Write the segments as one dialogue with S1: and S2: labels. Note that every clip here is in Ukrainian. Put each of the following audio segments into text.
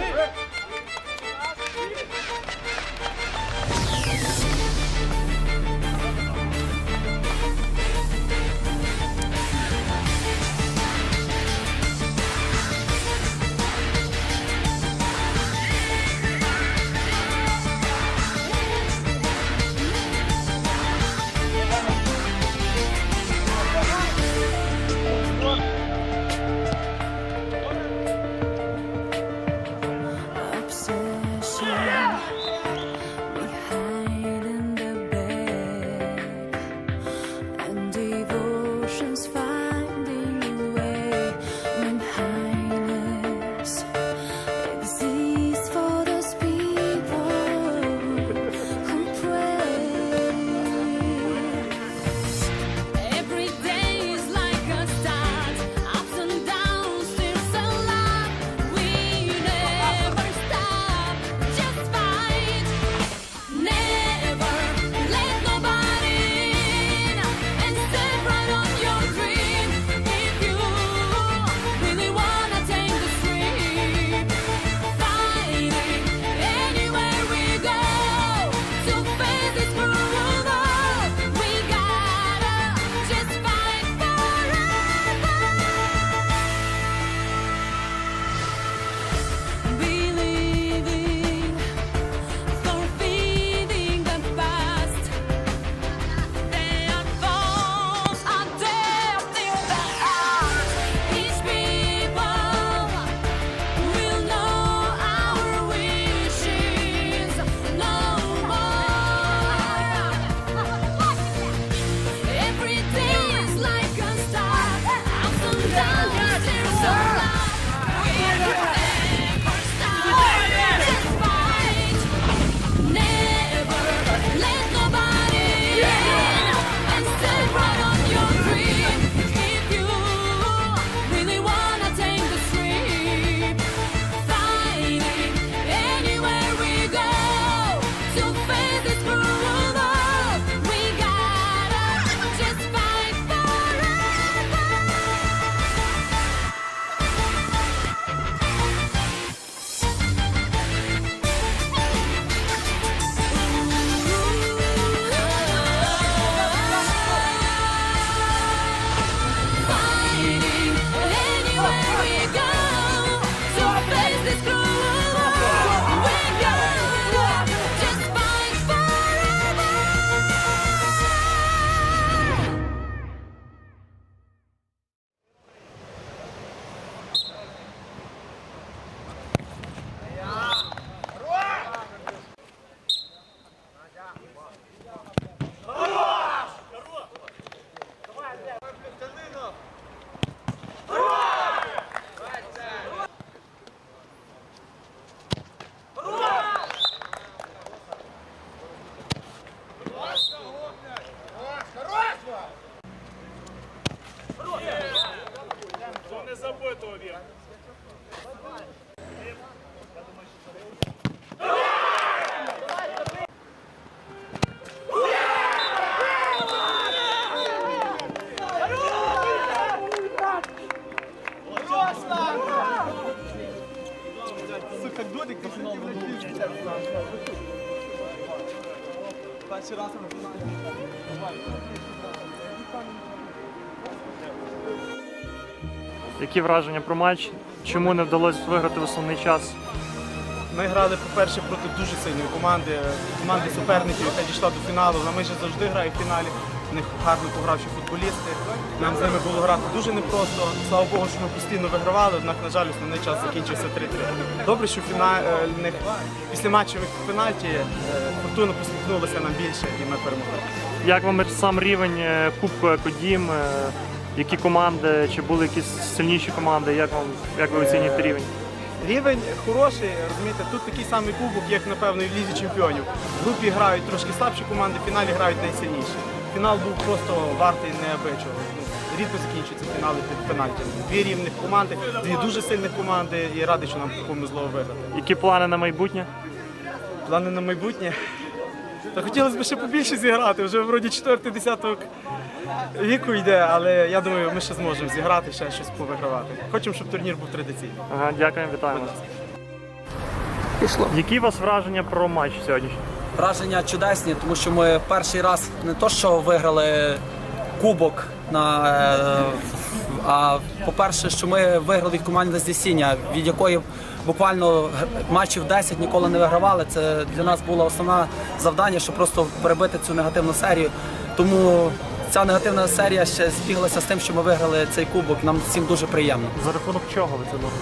S1: えっ！？
S2: Сука, додик до фіналу Перший раз на фіналі.
S3: Які враження про матч? Чому не вдалося виграти в основний час?
S2: Ми грали, по-перше, проти дуже сильної команди, команди суперників, яка дійшла до фіналу. Вона майже завжди грає в фіналі. В них гарно погравші футболісти. Нам з ними було грати дуже непросто. Слава Богу, що ми постійно вигравали, однак, на жаль, основний час закінчився 3-3. Добре, що фінальних після матчевих пенальті е, фортуна посміхнулася нам більше і ми перемогли.
S3: Як вам сам рівень е, Кубку Екодім? Е, Які команди, чи були якісь сильніші команди? Як вам як ви оцінюєте рівень?
S2: Рівень хороший, розумієте, тут такий самий кубок, як напевно і в лізі чемпіонів. В групі грають трошки слабші команди, в фіналі грають найсильніші. Фінал був просто вартий неабичого. Ну, рідко закінчуються фінали під пенальтями. Дві рівних команди, дві дуже сильних команди і радий, що нам повезло виграти.
S3: Які плани на майбутнє?
S2: Плани на майбутнє. Та хотілося б ще побільше зіграти. Вже вроді четвертий десяток віку йде, але я думаю, ми ще зможемо зіграти, ще щось повигравати. Хочемо, щоб турнір був традиційний.
S3: Ага, дякуємо, вітаємо.
S4: Пішло.
S3: Які у вас враження про матч сьогодні?
S5: Враження чудесні, тому що ми перший раз не то, що виграли кубок на. е, А по-перше, що ми виграли від команди з Десіння, від якої буквально матчів 10 ніколи не вигравали. Це для нас було основне завдання, щоб просто перебити цю негативну серію. Тому ця негативна серія ще збіглася з тим, що ми виграли цей кубок. Нам всім дуже приємно.
S3: За рахунок чого ви це робите?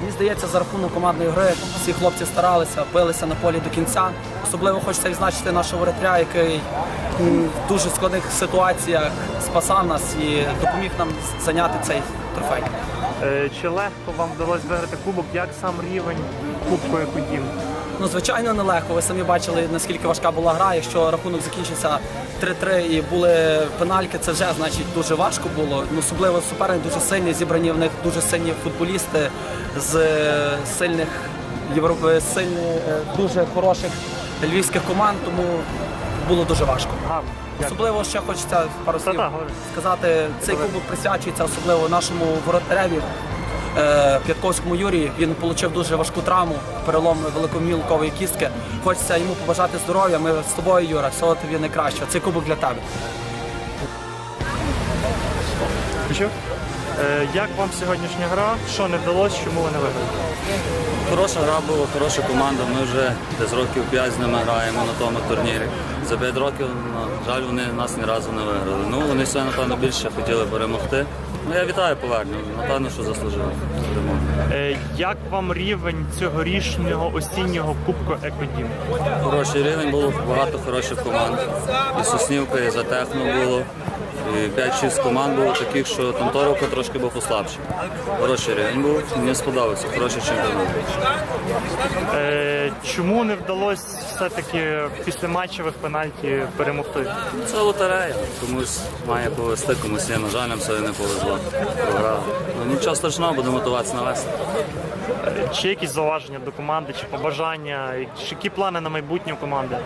S5: Мені здається, за рахунок командної гри всі хлопці старалися, билися на полі до кінця. Особливо хочеться відзначити нашого воротаря, який в дуже складних ситуаціях спасав нас і допоміг нам зайняти цей трофей.
S3: Чи легко вам вдалося виграти кубок? Як сам рівень Кубку Екодім?
S5: Ну, звичайно, нелегко. Ви самі бачили, наскільки важка була гра. Якщо рахунок закінчився 3-3 і були пенальки, це вже значить дуже важко було. Ну, особливо суперник дуже сильний, зібрані в них дуже сильні футболісти з е, сильних європи, сильних, е, дуже хороших львівських команд, тому було дуже важко. Особливо ще хочеться пару слів сказати. Цей кубок присвячується особливо нашому воротареві е, П'ятковському Юрію. Він отримав дуже важку травму, перелом великомілкової кістки. Хочеться йому побажати здоров'я. Ми з тобою, Юра, всього тобі найкращого. Цей кубок для тебе.
S3: Що? Е, Як вам сьогоднішня гра? Що не вдалося, чому ви не виграли?
S4: Хороша гра була, хороша команда. Ми вже десь років 5 з ними граємо на тому турнірі. За 5 років, на жаль, вони нас ні разу не виграли. Ну, вони все, напевно, більше хотіли перемогти. Ну, я вітаю повернення. Напевно, що заслужили.
S3: Е, Як вам рівень цьогорічного осіннього Кубку Екодім?
S4: Хороший рівень було, багато хороших команд. І Соснівка, і Затехно було. І 5-6 команд було таких, що там того трошки був послабший. Хороший рівень був, мені сподобався, хороший чемпіонат.
S3: Е, Чому не вдалося все-таки після матчевих пенальті перемогти?
S4: Це лотерея. Комусь має повести, комусь ні. На жаль, нам сьогодні не повезло. Програли. Ну, нічого страшного, будемо готуватися на весну.
S3: Е, Чи якісь зауваження до команди, чи побажання, чи які плани на майбутнє у команди?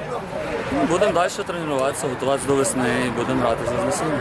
S4: Будемо далі тренуватися, готуватися до весни і будемо грати за знесіння.